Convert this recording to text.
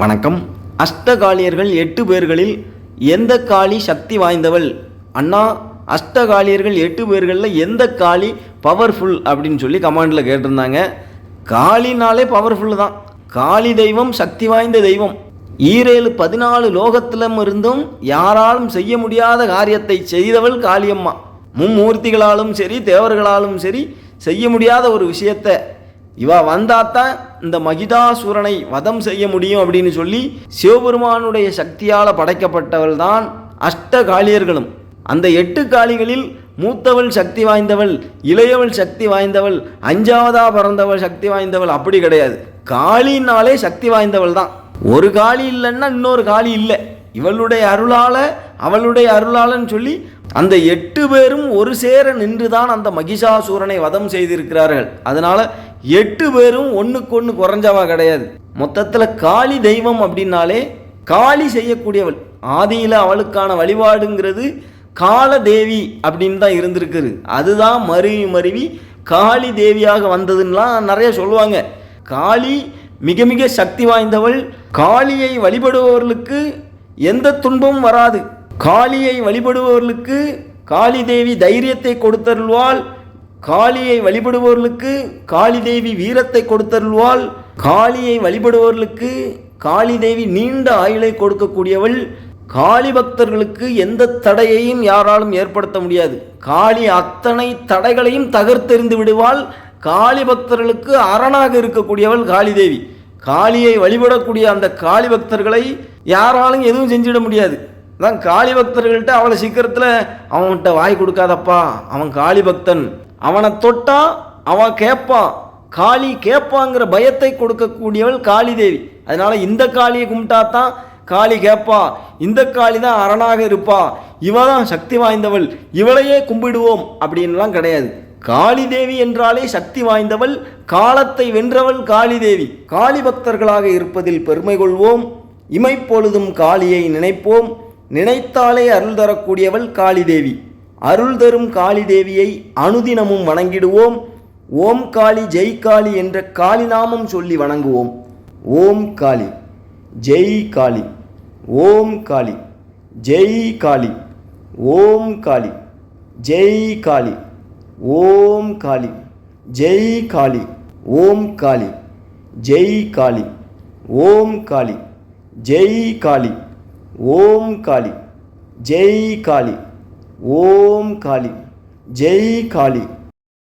வணக்கம். அஷ்டகாளியர்கள் எட்டு பேர்களில் எந்த காளி சக்தி வாய்ந்தவள்? அண்ணா அஷ்டகாளியர்கள் எட்டு பேர்களில் எந்த காளி பவர்ஃபுல் அப்படின்னு சொல்லி கமாண்டில் கேட்டிருந்தாங்க. காளினாலே பவர்ஃபுல் தான். காளி தெய்வம் சக்தி வாய்ந்த தெய்வம். ஈரேழு பதினாலு லோகத்திலும் இருந்தும் யாராலும் செய்ய முடியாத காரியத்தை செய்தவள் காளியம்மா. மும்மூர்த்திகளாலும் சரி தேவர்களாலும் சரி செய்ய முடியாத ஒரு விஷயத்தை. இவா வந்தாத்தான் இந்த மகிதாசூரனை வதம் செய்ய முடியும் அப்படின்னு சொல்லி சிவபெருமானுடைய சக்தியால் படைக்கப்பட்டவள் தான் அஷ்ட காளியர்களும் அந்த எட்டு காளிகளில் மூத்தவள் சக்தி வாய்ந்தவள் இளையவள் சக்தி வாய்ந்தவள் அஞ்சாவதா பிறந்தவள் சக்தி வாய்ந்தவள் அப்படி கிடையாது. காளினாலே சக்தி வாய்ந்தவள் தான். ஒரு காளி இல்லைன்னா இன்னொரு காளி இல்லை. இவளுடைய அருளால அவளுடைய அருளாளன்னு சொல்லி அந்த எட்டு பேரும் ஒரு சேர நின்றுதான் அந்த மகிஷாசூரனை வதம் செய்திருக்கிறார்கள். அதனால எட்டு பேரும் ஒன்றுக்கு ஒன்று குறைஞ்சவா கிடையாது. மொத்தத்தில் காளி தெய்வம் அப்படின்னாலே காளி செய்யக்கூடியவள். ஆதியில் அவளுக்கான வழிபாடுங்கிறது காலதேவி அப்படின்னு தான் இருந்திருக்குது. அதுதான் மருவி மருவி காளி தேவியாக வந்ததுன்னெலாம் நிறைய சொல்லுவாங்க. காளி மிக மிக சக்தி வாய்ந்தவள். காளியை வழிபடுபவர்களுக்கு எந்த துன்பமும் வராது. காளியை வழிபடுபவர்களுக்கு காளி தேவி தைரியத்தை கொடுத்தருள்வாள். காளியை வழிபடுபவர்களுக்கு காளி தேவி வீரத்தை கொடுத்தருள்வாள். காளியை வழிபடுபவர்களுக்கு காளி தேவி நீண்ட ஆயுளை கொடுக்கக்கூடியவள். காளி பக்தர்களுக்கு எந்த தடையையும் யாராலும் ஏற்படுத்த முடியாது. காளி அத்தனை தடைகளையும் தகர்த்தெறிந்து விடுவாள். காளி பக்தர்களுக்கு அரணாக இருக்கக்கூடியவள் காளி தேவி காளியை வழிபடக்கூடிய அந்த காளி பக்தர்களை யாராலும் எதுவும் செஞ்சிட முடியாது. அதான் காளி பக்தர்கள்ட்ட அவ்வளோ சீக்கிரத்தில் அவன்கிட்ட வாய் கொடுக்காதப்பா. அவன் காளி பக்தன். அவனை தொட்டா அவன் கேட்பான் காளி கேட்பாங்கிற பயத்தை கொடுக்கக்கூடியவள் காளி தேவி அதனால் இந்த காளியை கும்பிட்டா தான் காளி கேட்பா இந்த காளி தான் அரணாக இருப்பா. இவ தான் சக்தி வாய்ந்தவள். இவளையே கும்பிடுவோம் அப்படின்லாம் கிடையாது. காளி தேவி என்றாலே சக்தி வாய்ந்தவள் காலத்தை வென்றவள் காளி தேவி காளி பக்தர்களாக இருப்பதில் பெருமை கொள்வோம். இமைப்பொழுதும் காளியை நினைப்போம். நினைத்தாலே அருள் தரக்கூடியவள் காளி தேவி அருள் தரும் காளி தேவியை அனுதினமும் வணங்கிடுவோம். ஓம் காளி ஜெய் காளி என்ற காளி நாமம் சொல்லி வணங்குவோம். ஓம் காளி ஜெய் காளி ஓம் காளி ஜெய் காளி ஓம் காளி ஜெய் காளி ஓம் காளி ஜெய் காளி ஓம் காளி ஜெய் காளி ஓம் காளி ஜெய் காளி ஓம் காளி ஜெய் காளி. ஓம் காளி ஜெய் காளி.